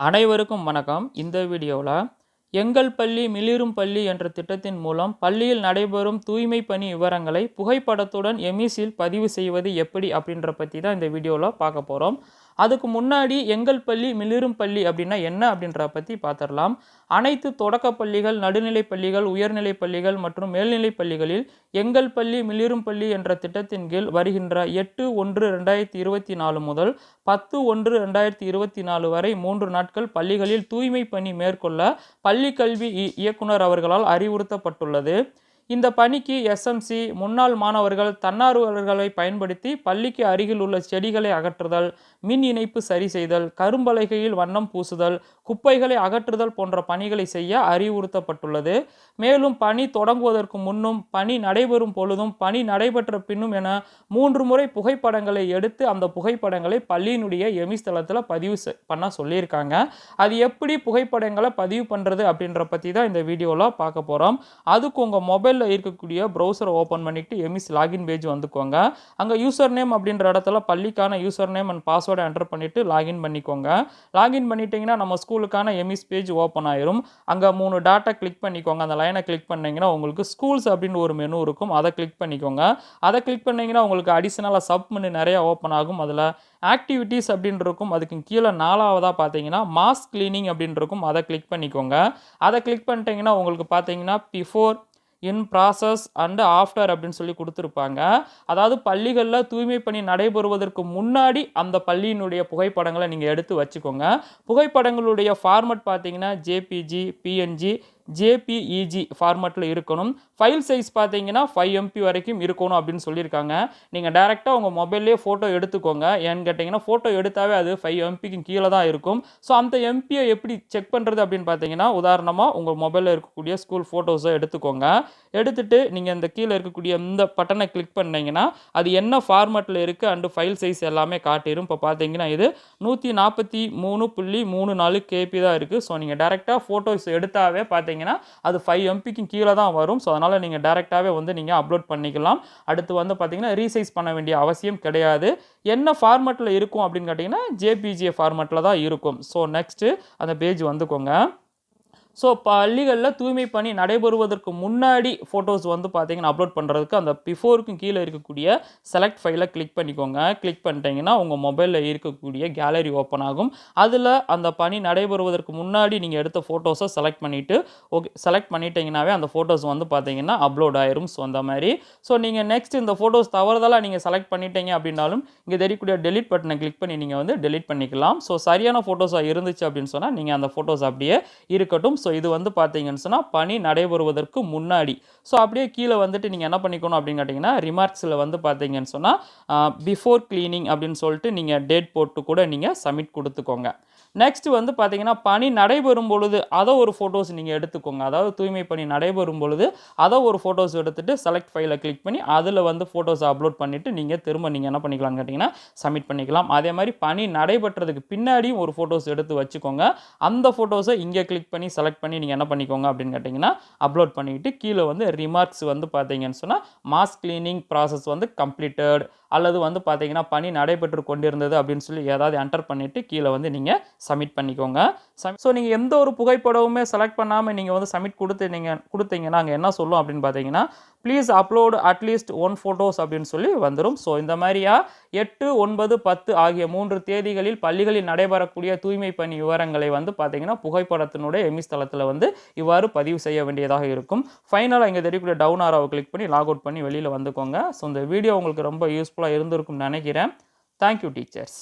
அனைவருக்கும் வணக்கம். இந்த வீடியோவில் எங்கள் பள்ளி மிளிரும் பள்ளி என்ற திட்டத்தின் மூலம் பள்ளியில் நடைபெறும் தூய்மை பணி விவரங்களை புகைப்படத்துடன் எமிஸில் பதிவு செய்வது எப்படி அப்படின்ற பற்றி தான் இந்த வீடியோவில் பார்க்க போகிறோம் அதுக்கு முன்னாடி எங்கள் பள்ளி மிளிரும் பள்ளி அப்படின்னா என்ன அப்படின்றத பற்றி பார்த்துடலாம். அனைத்து தொடக்க பள்ளிகள் நடுநிலை பள்ளிகள் உயர்நிலை பள்ளிகள் மற்றும் மேல்நிலை பள்ளிகளில் எங்கள் பள்ளி மிளிரும் பள்ளி என்ற திட்டத்தின் கீழ் வருகின்ற எட்டு ஒன்று ரெண்டாயிரத்தி இருபத்தி நாலு முதல் பத்து ஒன்று ரெண்டாயிரத்தி இருபத்தி நாலு வரை மூன்று நாட்கள் பள்ளிகளில் தூய்மை பணி மேற்கொள்ள பள்ளி கல்வி இ- இயக்குனர் அவர்களால் அறிவுறுத்தப்பட்டுள்ளது. இந்த பணிக்கு எஸ்எம்சி முன்னாள் மாணவர்கள் தன்னார்வலர்களை பயன்படுத்தி பள்ளிக்கு அருகில் உள்ள செடிகளை அகற்றுதல் மின் இணைப்பு சரி செய்தல் கரும்பலகையில் வண்ணம் பூசுதல் குப்பைகளை அகற்றுதல் போன்ற பணிகளை செய்ய அறிவுறுத்தப்பட்டுள்ளது. மேலும் பணி தொடங்குவதற்கு முன்னும் பணி நடைபெறும் பொழுதும் பணி நடைபெற்ற பின்னும் என மூன்று முறை புகைப்படங்களை எடுத்து அந்த புகைப்படங்களை பள்ளியினுடைய எமிஸ்தலத்தில் பதிவு செ- பண்ண சொல்லியிருக்காங்க. அது எப்படி புகைப்படங்களை பதிவு பண்ணுறது அப்படின்ற பற்றி தான் இந்த வீடியோவில் பார்க்க போகிறோம் அதுக்கு உங்கள் மொபைல் மொபைலில் இருக்கக்கூடிய ப்ரௌசரை ஓப்பன் பண்ணிட்டு எமிஸ் லாகின் பேஜ் வந்துக்கோங்க. அங்கே யூசர் நேம் அப்படின்ற இடத்துல பள்ளிக்கான யூசர் நேம் அண்ட் பாஸ்வேர்டை என்டர் பண்ணிவிட்டு லாகின் பண்ணிக்கோங்க. லாகின் பண்ணிட்டீங்கன்னா நம்ம ஸ்கூலுக்கான எமிஸ் பேஜ் ஓப்பன் ஆயிரும். அங்கே மூணு டாட்டா கிளிக் பண்ணிக்கோங்க. அந்த லைனை கிளிக் பண்ணீங்கன்னா உங்களுக்கு ஸ்கூல்ஸ் அப்படின்னு ஒரு மெனு இருக்கும். அதை கிளிக் பண்ணிக்கோங்க. அதை கிளிக் பண்ணிங்கன்னா உங்களுக்கு அடிஷ்னலாக சப் மெனு நிறைய ஓப்பன் ஆகும். அதில் ஆக்டிவிட்டீஸ் அப்படின்னு இருக்கும். அதுக்கு கீழே நாலாவதாக பார்த்தீங்கன்னா மாஸ் கிளீனிங் அப்படின்னு இருக்கும். அதை கிளிக் பண்ணிக்கோங்க. அதை கிளிக் பண்ணிட்டீங்கன்னா உங்களுக்கு பார்த்தீங்கன்னா before in process and after அப்படின்னு சொல்லி கொடுத்துருப்பாங்க. அதாவது பள்ளிகளில் தூய்மை பணி நடைபெறுவதற்கு முன்னாடி அந்த பள்ளியினுடைய புகைப்படங்களை நீங்கள் எடுத்து வச்சுக்கோங்க. புகைப்படங்களுடைய ஃபார்மட் பார்த்தீங்கன்னா ஜேபிஜி பிஎன்ஜி ஜேபிஇஜி ஃபார்மட்டில் இருக்கணும். ஃபைல் சைஸ் பார்த்தீங்கன்னா ஃபைவ் எம்பி வரைக்கும் இருக்கணும் அப்படின்னு சொல்லியிருக்காங்க. நீங்கள் டேரெக்டாக உங்கள் மொபைல்லேயே ஃபோட்டோ எடுத்துக்கோங்க. ஏன்னு கேட்டிங்கன்னா ஃபோட்டோ எடுத்தாவே அது ஃபைவ் எம்பிக்கு கீழே தான் இருக்கும். ஸோ அந்த எம்பியை எப்படி செக் பண்ணுறது அப்படின்னு பார்த்தீங்கன்னா உதாரணமாக உங்கள் மொபைலில் இருக்கக்கூடிய ஸ்கூல் ஃபோட்டோஸை எடுத்துக்கோங்க. எடுத்துட்டு நீங்கள் இந்த கீழே இருக்கக்கூடிய இந்த பட்டனை கிளிக் பண்ணிங்கன்னா அது என்ன ஃபார்மட்டில் இருக்குது அண்டு ஃபைல் சைஸ் எல்லாமே காட்டிடும் இப்போ பார்த்தீங்கன்னா இது நூற்றி நாற்பத்தி மூணு புள்ளி மூணு நாலு கேபி தான் இருக்குது ஸோ நீங்கள் டேரெக்டாக ஃபோட்டோஸ் எடுத்தாவே பார்த்தீங்கன்னா அது ஃபைவ் எம்பிக்கு கீழே தான் வரும். ஸோ அதனால் நீங்கள் டேரெக்டாகவே வந்து நீங்கள் அப்லோட் பண்ணிக்கலாம். அடுத்து வந்து பார்த்தீங்கன்னா ரீசைஸ் பண்ண வேண்டிய அவசியம் கிடையாது. என்ன ஃபார்மெட்டில் இருக்கும் அப்படின்னு கேட்டிங்கன்னா ஜேபிஜிஏ ஃபார்மெட்டில் தான் இருக்கும். ஸோ நெக்ஸ்ட்டு அந்த பேஜ் வந்துக்கோங்க. ஸோ பள்ளிகளில் தூய்மை பணி நடைபெறுவதற்கு முன்னாடி ஃபோட்டோஸ் வந்து பார்த்தீங்கன்னா அப்லோட் பண்ணுறதுக்கு அந்த பிஃபோருக்கும் கீழே இருக்கக்கூடிய செலக்ட் ஃபைலை கிளிக் பண்ணிக்கோங்க. கிளிக் பண்ணிட்டீங்கன்னா உங்கள் மொபைலில் இருக்கக்கூடிய கேலரி ஓப்பன் ஆகும். அதில் அந்த பணி நடைபெறுவதற்கு முன்னாடி நீங்கள் எடுத்த ஃபோட்டோஸை செலக்ட் பண்ணிவிட்டு ஓகே செலக்ட் பண்ணிட்டீங்கன்னாவே அந்த ஃபோட்டோஸ் வந்து பார்த்தீங்கன்னா அப்லோட் ஆயிரும். ஸோ அந்த மாதிரி. ஸோ நீங்கள் நெக்ஸ்ட் இந்த ஃபோட்டோஸ் தவறுதலாக நீங்கள் செலக்ட் பண்ணிட்டீங்க அப்படின்னாலும் இங்கே தெரியக்கூடிய டெலிட் பட்டனை கிளிக் பண்ணி நீங்கள் வந்து டெலிட் பண்ணிக்கலாம். ஸோ சரியான ஃபோட்டோஸாக இருந்துச்சு அப்படின்னு சொன்னால் நீங்கள் அந்த ஃபோட்டோஸ் அப்படியே இருக்கட்டும். ஸோ இது வந்து பார்த்தீங்கன்னு சொன்னால் பணி நடைபெறுவதற்கு முன்னாடி. ஸோ அப்படியே கீழே வந்துட்டு நீங்கள் என்ன பண்ணிக்கணும் அப்படின்னு கேட்டிங்கன்னா ரிமார்க்ஸில் வந்து பார்த்தீங்கன்னு சொன்னால் பிஃபோர் க்ளீனிங் அப்படின்னு சொல்லிட்டு நீங்கள் டேட் போட்டு கூட நீங்கள் சப்மிட் கொடுத்துக்கோங்க. நெக்ஸ்ட் வந்து பார்த்தீங்கன்னா பணி நடைபெறும் பொழுது அதை ஒரு ஃபோட்டோஸ் நீங்கள் எடுத்துக்கோங்க. அதாவது தூய்மை பணி நடைபெறும் பொழுது அதை ஒரு ஃபோட்டோஸ் எடுத்துகிட்டு செலக்ட் ஃபைலை கிளிக் பண்ணி அதில் வந்து ஃபோட்டோஸ் அப்லோட் பண்ணிவிட்டு நீங்கள் திரும்ப நீங்கள் என்ன பண்ணிக்கலாம்னு கேட்டிங்கன்னா சப்மிட் பண்ணிக்கலாம். அதே மாதிரி பணி நடைபெற்றதுக்கு பின்னாடியும் ஒரு ஃபோட்டோஸ் எடுத்து வச்சுக்கோங்க. அந்த ஃபோட்டோஸை இங்கே கிளிக் பண்ணி செலக்ட் பண்ணி நீங்கள் என்ன பண்ணிக்கோங்க அப்படின்னு கேட்டிங்கன்னா அப்லோட் பண்ணிக்கிட்டு கீழே வந்து ரிமார்க்ஸ் வந்து பார்த்தீங்கன்னு சொன்னால் மாஸ் கிளீனிங் ப்ராசஸ் வந்து கம்ப்ளீட்டட் அல்லது வந்து பார்த்தீங்கன்னா பணி நடைபெற்று கொண்டிருந்தது அப்படின்னு சொல்லி ஏதாவது என்டர் பண்ணிவிட்டு கீழே வந்து நீங்கள் சப்மிட் பண்ணிக்கோங்க. ஸோ நீங்கள் எந்த ஒரு புகைப்படமுமே செலக்ட் பண்ணாமல் நீங்கள் வந்து சப்மிட் கொடுத்து நீங்கள் கொடுத்தீங்கன்னா அங்கே என்ன சொல்லும் அப்படின்னு பார்த்தீங்கன்னா please upload atleast one photos அப்படின்னு சொல்லி வந்துடும் ஸோ இந்த மாதிரியா எட்டு ஒன்பது பத்து ஆகிய மூன்று தேதிகளில் பள்ளிகளில் நடைபெறக்கூடிய தூய்மை பணி விவரங்களை வந்து பார்த்தீங்கன்னா புகைப்படத்தினுடைய எமிஸ் தளத்தில் வந்து இவ்வாறு பதிவு செய்ய வேண்டியதாக இருக்கும். ஃபைனலாக இங்கே தெரியக்கூடிய டவுன் ஆராவை கிளிக் பண்ணி லாக் அவுட் பண்ணி வெளியில் வந்துக்கோங்க. ஸோ இந்த வீடியோ உங்களுக்கு ரொம்ப யூஸ்ஃபுல்லாக இருந்திருக்கும்னு நினைக்கிறேன். Thank you teachers